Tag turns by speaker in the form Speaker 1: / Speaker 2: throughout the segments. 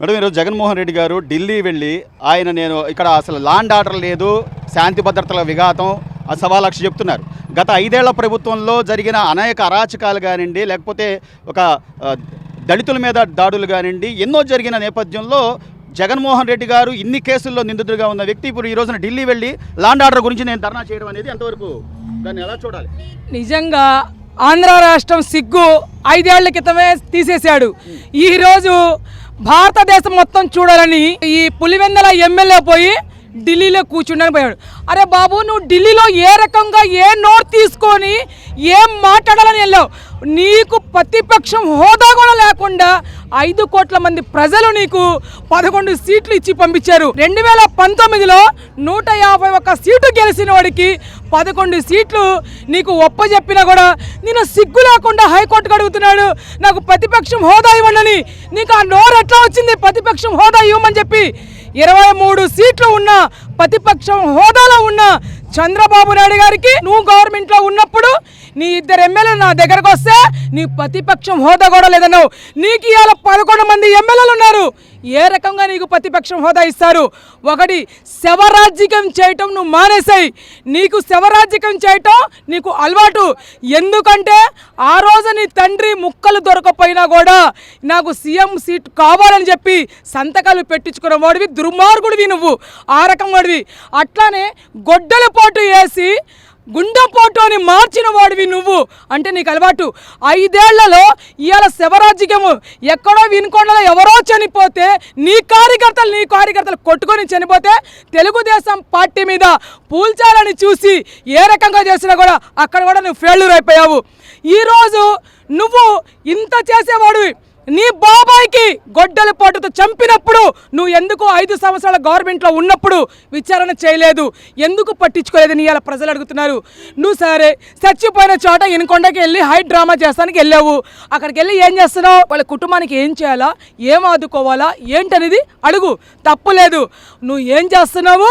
Speaker 1: Madam ఈరోజు జగన్మోహన్ రెడ్డి గారు ఢిల్లీ వెళ్ళి ఆయన నేను ఇక్కడ అసలు లాండ్ ఆర్డర్ లేదు శాంతి భద్రతల విఘాతం ఆ సవాలక్ష చెప్తున్నారు. గత ఐదేళ్ళ ప్రభుత్వంలో జరిగిన అనేక అరాచకాలు కానివ్వండి లేకపోతే ఒక దళితుల మీద దాడులు కానివ్వండి ఎన్నో జరిగిన నేపథ్యంలో జగన్మోహన్ రెడ్డి గారు ఇన్ని కేసుల్లో నిందితుడిగా ఉన్న వ్యక్తి ఇప్పుడు ఈ రోజున ఢిల్లీ వెళ్ళి లాండ్ ఆర్డర్ గురించి నేను ధర్నా చేయడం అనేది ఎంతవరకు దాన్ని ఎలా చూడాలి?
Speaker 2: నిజంగా ఆంధ్ర రాష్ట్రం సిగ్గు ఐదేళ్ళ క్రితమే తీసేశాడు. ఈరోజు భారతదేశం మొత్తం చూడాలని ఈ పులివెందల ఎమ్మెల్యే పోయి ఢిల్లీలో కూర్చుండని పోయాడు అరే బాబు నువ్వు ఢిల్లీలో ఏ రకంగా ఏ నోట్ తీసుకొని ఏం మాట్లాడాలని వెళ్ళావు? నీకు ప్రతిపక్షం హోదా కూడా లేకుండా ఐదు కోట్ల మంది ప్రజలు నీకు పదకొండు సీట్లు ఇచ్చి పంపించారు. రెండు వేల పంతొమ్మిదిలో నూట యాభై ఒక్క సీటు గెలిచిన వాడికి పదకొండు సీట్లు నీకు ఒప్పజెప్పినా కూడా నేను సిగ్గు లేకుండా హైకోర్టుకు అడుగుతున్నాడు. నాకు ప్రతిపక్షం హోదా ఇవ్వండి నీకు ఆ నోరు ఎట్లా వచ్చింది? ప్రతిపక్షం హోదా ఇవ్వమని చెప్పి ఇరవై మూడు సీట్లు ఉన్న ప్రతిపక్షం హోదాలో ఉన్న చంద్రబాబు నాయుడు గారికి నువ్వు గవర్నమెంట్లో ఉన్నప్పుడు నీ ఇద్దరు ఎమ్మెల్యేలు నా దగ్గరకు వస్తే నీ ప్రతిపక్షం హోదా కూడా లేదన్నావు. నీకు ఇవాళ పదకొండు మంది ఎమ్మెల్యేలు ఉన్నారు. ఏ రకంగా నీకు ప్రతిపక్షం హోదా ఇస్తారు? ఒకటి శవరాజ్యకం చేయటం నువ్వు మానేసాయి నీకు శవరాజ్యకం చేయటం నీకు అలవాటు. ఎందుకంటే ఆ రోజు నీ తండ్రి ముక్కలు దొరకపోయినా కూడా నాకు సీఎం సీట్ కావాలని చెప్పి సంతకాలు పెట్టించుకున్న వాడివి దుర్మార్గుడివి నువ్వు. ఆ రకం వాడివి. అట్లానే గొడ్డల పోటు వేసి గుండెపోటు అని మార్చిన వాడివి నువ్వు. అంటే నీకు అలవాటు. ఐదేళ్ళలో ఇవాళ శివరాజ్యము ఎక్కడో వినుకొండలో ఎవరో చనిపోతే నీ కార్యకర్తలు నీ కార్యకర్తలు కొట్టుకొని చనిపోతే తెలుగుదేశం పార్టీ మీద పూల్చాలని చూసి ఏ రకంగా చేసినా కూడా అక్కడ కూడా నువ్వు ఫెయిల్యూర్ అయిపోయావు. ఈరోజు నువ్వు ఇంత చేసేవాడివి. నీ బాబాయ్కి గొడ్డలి పోటుతో చంపినప్పుడు నువ్వు ఎందుకు ఐదు సంవత్సరాల గవర్నమెంట్లో ఉన్నప్పుడు విచారణ చేయలేదు? ఎందుకు పట్టించుకోలేదు నీ ఇలా ప్రజలు అడుగుతున్నారు? నువ్వు సరే చచ్చిపోయిన చోట ఎనకొండకి వెళ్ళి హై డ్రామా చేస్తానికి వెళ్ళావు. అక్కడికి వెళ్ళి ఏం చేస్తున్నావు? వాళ్ళ కుటుంబానికి ఏం చేయాలా? ఏం ఆదుకోవాలా? ఏంటనేది అడుగు. తప్పు లేదు. నువ్వు ఏం చేస్తున్నావు?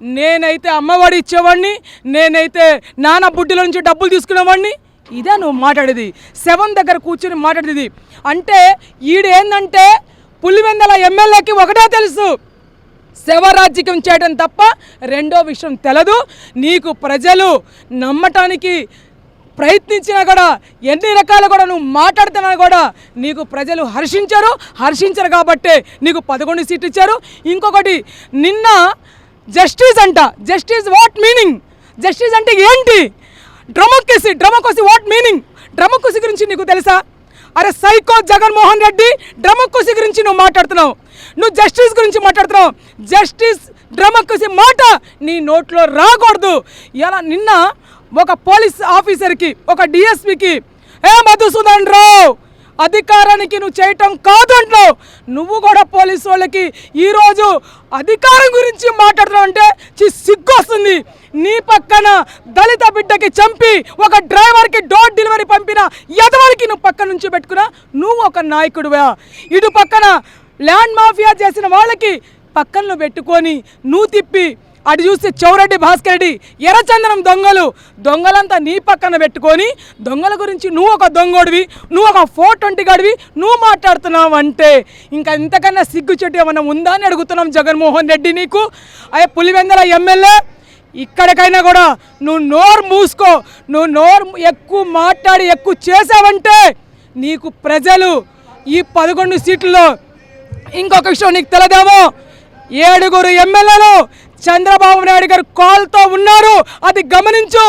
Speaker 2: నేనైతే అమ్మఒడి ఇచ్చేవాడిని నేనైతే నాన్న బుడ్డిలో నుంచి డబ్బులు తీసుకునేవాడిని ఇదే నువ్వు మాట్లాడేది. సెవెన్ దగ్గర కూర్చొని మాట్లాడేది. అంటే ఈడేందంటే పులివెందల ఎమ్మెల్యేకి ఒకటే తెలుసు. శవరాజ్యకం చేయడం తప్ప రెండో విషయం తెలదు. నీకు ప్రజలు నమ్మటానికి ప్రయత్నించినా కూడా ఎన్ని రకాలు కూడా నువ్వు మాట్లాడుతున్నా కూడా నీకు ప్రజలు హర్షించరు. హర్షించరు కాబట్టే నీకు పదకొండు సీట్లు ఇచ్చారు. ఇంకొకటి నిన్న జస్టిస్ అంట. Justice what meaning? జస్టిస్ అంటే ఏంటి? డ్రమక్కేసి డ్రమకోసి వాట్ మీనింగ్ డ్రమకోసి గురించి నీకు తెలుసా? అరే సైకో జగన్మోహన్ రెడ్డి డ్రమకోసి గురించి నువ్వు మాట్లాడుతున్నావు. నువ్వు జస్టిస్ గురించి మాట్లాడుతున్నావు. జస్టిస్ డ్రమకోసి మాట నీ నోట్లో రాకూడదు. ఇలా నిన్న ఒక పోలీస్ ఆఫీసర్కి ఒక డిఎస్పికి ఏ మధుసూదన్ రావు అధికారానికి నువ్వు చేయటం కాదు అంటున్నావు. నువ్వు కూడా పోలీసు వాళ్ళకి ఈరోజు అధికారం గురించి మాట్లాడుతున్నావు అంటే సిగ్గు వస్తుంది. నీ పక్కన దళిత బిడ్డకి చంపి ఒక డ్రైవర్కి డోర్ డెలివరీ పంపిన ఎదవరికి నువ్వు పక్క నుంచి పెట్టుకున్నా నువ్వు ఒక నాయకుడువా. ఇటు పక్కన ల్యాండ్ మాఫియా చేసిన వాళ్ళకి పక్కన పెట్టుకొని నువ్వు తిప్పి అటు చూస్తే చౌరెడ్డి భాస్కర్ రెడ్డి ఎర్రచందనం దొంగలు. దొంగలంతా నీ పక్కన పెట్టుకొని దొంగల గురించి నువ్వు ఒక దొంగోడివి నువ్వు ఒక ఫోర్ ట్వంటీ గడివి నువ్వు మాట్లాడుతున్నావు అంటే ఇంకా ఇంతకన్నా సిగ్గు చెట్టు ఏమన్నా ఉందా అని అడుగుతున్నాం జగన్మోహన్ రెడ్డి నీకు? అయ్యే పులివెందల ఎమ్మెల్యే ఇక్కడికైనా కూడా నువ్వు నోరు మూసుకో. నువ్వు నోరు ఎక్కువ మాట్లాడి ఎక్కువ చేసావంటే నీకు ప్రజలు ఈ పదకొండు సీట్లలో ఇంకొక విషయం నీకు తెలదేమో ఏడుగురు ఎమ్మెల్యేలు చంద్రబాబు నాయుడు గారు కాల్తో ఉన్నారు. అది గమనించు.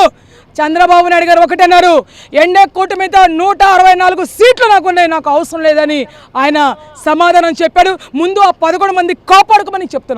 Speaker 2: చంద్రబాబు నాయుడు గారు ఒకటన్నారు ఎండే కూటమితో నూట అరవై నాలుగు సీట్లు నాకు ఉన్నాయి. నాకు అవసరం లేదని ఆయన సమాధానం చెప్పాడు. ముందు ఆ పదకొండు మంది కాపాడుకోమని చెప్తున్నాను